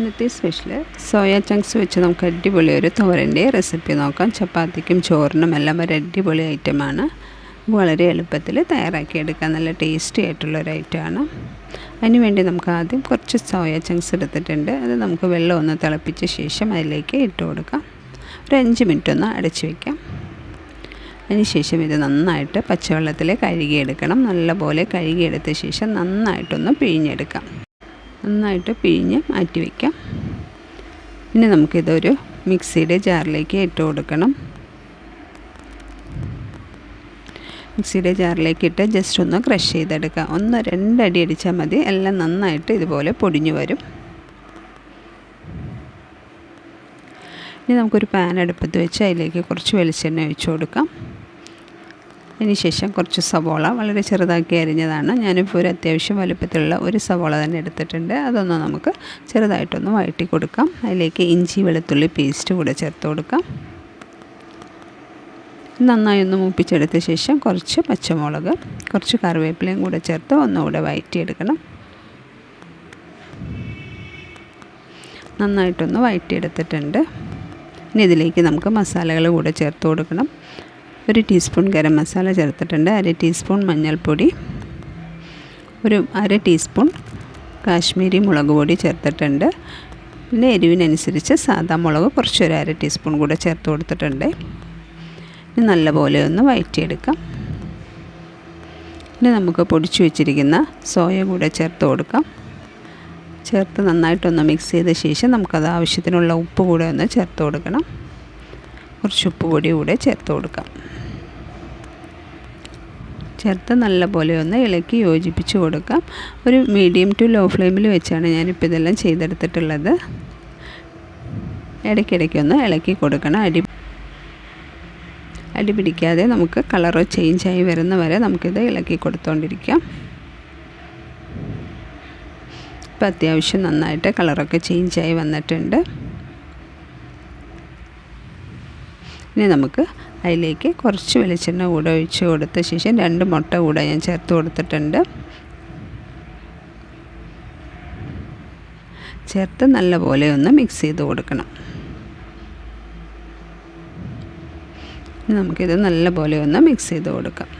ഇന്നത്തെ special soya chunks വെച്ച് നമുക്ക് അടിപൊളി ഒരു തോരന്റെ റെസിപ്പി നോക്കാം. ചപ്പാത്തിക്കും ചോറിനും എല്ലാം ഒരു അടിപൊളി ഐറ്റമാണ് വളരെ എളുപ്പത്തിൽ തയ്യാറാക്കിയെടുക്കാൻ നല്ല ടേസ്റ്റി ആയിട്ടുള്ള ഒരു ഐറ്റമാണ് അതിനുവേണ്ടി നമുക്ക് ആദ്യം കുറച്ച് സോയ ചങ്ക്സ് എടുത്തിട്ടുണ്ട്. അത് നമുക്ക് വെള്ളം ഒന്ന് തിളപ്പിച്ച ശേഷം അതിലേക്ക് ഇട്ട് കൊടുക്കാം. ഒരു അഞ്ച് മിനിറ്റ് ഒന്ന് അടച്ചു വയ്ക്കാം അതിനുശേഷം ഇത് നന്നായിട്ട് പച്ചവെള്ളത്തിൽ കഴുകിയെടുക്കണം. നല്ലപോലെ കഴുകിയെടുത്ത ശേഷം നന്നായിട്ടൊന്ന് പിഴിഞ്ഞെടുക്കാം. നന്നായിട്ട് പിഴിഞ്ഞ് മാറ്റി വയ്ക്കാം. ഇനി നമുക്കിതൊരു മിക്സിയുടെ ജാറിലേക്ക് ഇട്ട് കൊടുക്കണം. മിക്സിയുടെ ജാറിലേക്ക് ഇട്ട് ജസ്റ്റ് ഒന്ന് ക്രഷ് ചെയ്തെടുക്കാം. ഒന്ന് രണ്ടടി അടിച്ചാൽ മതി. എല്ലാം നന്നായിട്ട് ഇതുപോലെ പൊടിഞ്ഞു വരും. ഇനി നമുക്കൊരു പാൻ അടുപ്പത്ത് വെച്ച് അതിലേക്ക് കുറച്ച് വെളിച്ചെണ്ണ ഒഴിച്ചു കൊടുക്കാം. അതിനുശേഷം കുറച്ച് സവോള വളരെ ചെറുതാക്കി അരിഞ്ഞതാണ്. ഞാനിപ്പോൾ ഒരു അത്യാവശ്യം വലുപ്പത്തിലുള്ള ഒരു സവോള തന്നെ എടുത്തിട്ടുണ്ട്. അതൊന്ന് നമുക്ക് ചെറുതായിട്ടൊന്ന് വഴറ്റി കൊടുക്കാം. അതിലേക്ക് ഇഞ്ചി വെളുത്തുള്ളി പേസ്റ്റ് കൂടെ ചേർത്ത് കൊടുക്കാം. നന്നായി ഒന്ന് മൂപ്പിച്ചെടുത്ത ശേഷം കുറച്ച് പച്ചമുളക് കുറച്ച് കറിവേപ്പിലയും കൂടെ ചേർത്ത് ഒന്നുകൂടെ വഴറ്റിയെടുക്കണം. നന്നായിട്ടൊന്ന് വഴറ്റിയെടുത്തിട്ടുണ്ട്. ഇനി ഇതിലേക്ക് നമുക്ക് മസാലകൾ കൂടെ ചേർത്ത് കൊടുക്കണം. ഒരു ടീസ്പൂൺ ഗരം മസാല ചേർത്തിട്ടുണ്ട് അര ടീസ്പൂൺ മഞ്ഞൾപ്പൊടി ഒരു അര ടീസ്പൂൺ കാശ്മീരി മുളക് പൊടി ചേർത്തിട്ടുണ്ട്. പിന്നെ എരിവിനനുസരിച്ച് സാദാ മുളക് കുറച്ചൊരു അര ടീസ്പൂൺ കൂടെ ചേർത്ത് കൊടുത്തിട്ടുണ്ട്. ഇനി നല്ലപോലെ ഒന്ന് വഴറ്റിയെടുക്കാം. ഇനി നമുക്ക് പൊടിച്ചു വെച്ചിരിക്കുന്ന സോയ കൂടെ ചേർത്ത് കൊടുക്കാം. ചേർത്ത് നന്നായിട്ടൊന്ന് മിക്സ് ചെയ്ത ശേഷം നമുക്കത് ആവശ്യത്തിനുള്ള ഉപ്പ് കൂടെ ഒന്ന് ചേർത്ത് കൊടുക്കണം. കുറച്ച് ഉപ്പ് പൊടി കൂടെ ചേർത്ത് കൊടുക്കാം. ചേർത്ത് നല്ലപോലെ ഒന്ന് ഇളക്കി യോജിപ്പിച്ച് കൊടുക്കാം. ഒരു മീഡിയം ടു ലോ ഫ്ലെയിമിൽ വെച്ചാണ് ഞാനിപ്പോൾ ഇതെല്ലാം ചെയ്തെടുത്തിട്ടുള്ളത്. ഇടയ്ക്കിടയ്ക്കൊന്ന് ഇളക്കി കൊടുക്കണം. അടി അടി പിടിക്കാതെ നമുക്ക് കളറ് ചേഞ്ചായി വരുന്ന വരെ നമുക്കിത് ഇളക്കി കൊടുത്തുകൊണ്ടിരിക്കാം ഇപ്പം അത്യാവശ്യം നന്നായിട്ട് കളറൊക്കെ ചേഞ്ചായി വന്നിട്ടുണ്ട്. ഇനി നമുക്ക് അതിലേക്ക് കുറച്ച് വെളിച്ചെണ്ണ കൂടെ ഒഴിച്ച് കൊടുത്ത ശേഷം രണ്ട് മുട്ട കൂടെ ഞാൻ ചേർത്ത് കൊടുത്തിട്ടുണ്ട്. ചേർത്ത് നല്ലപോലെ ഒന്ന് മിക്സ് ചെയ്ത് കൊടുക്കണം. നമുക്കിത് നല്ലപോലെ ഒന്ന് മിക്സ് ചെയ്ത് കൊടുക്കാം.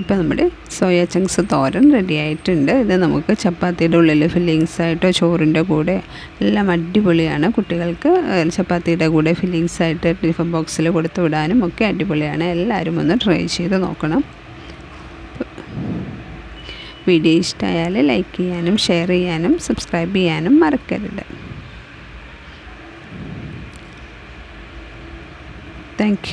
ഇപ്പോൾ നമ്മുടെ സോയ ചങ്ക്സ് തോരൻ റെഡി ആയിട്ടുണ്ട്. ഇത് നമുക്ക് ചപ്പാത്തിയുടെ ഉള്ളിൽ ഫില്ലിങ്സ് ആയിട്ടോ ചോറിന്റെ കൂടെ എല്ലാം അടിപൊളിയാണ്. കുട്ടികൾക്ക് ചപ്പാത്തിയുടെ കൂടെ ഫില്ലിങ്സ് ആയിട്ട് ടിഫൻ ബോക്സിൽ കൊടുത്തു വിടാനും ഒക്കെ അടിപൊളിയാണ്. എല്ലാവരും ഒന്ന് ട്രൈ ചെയ്ത് നോക്കണം. വീഡിയോ ഇഷ്ടമായാൽ ലൈക്ക് ചെയ്യാനും ഷെയർ ചെയ്യാനും സബ്സ്ക്രൈബ് ചെയ്യാനും മറക്കരുത്. താങ്ക്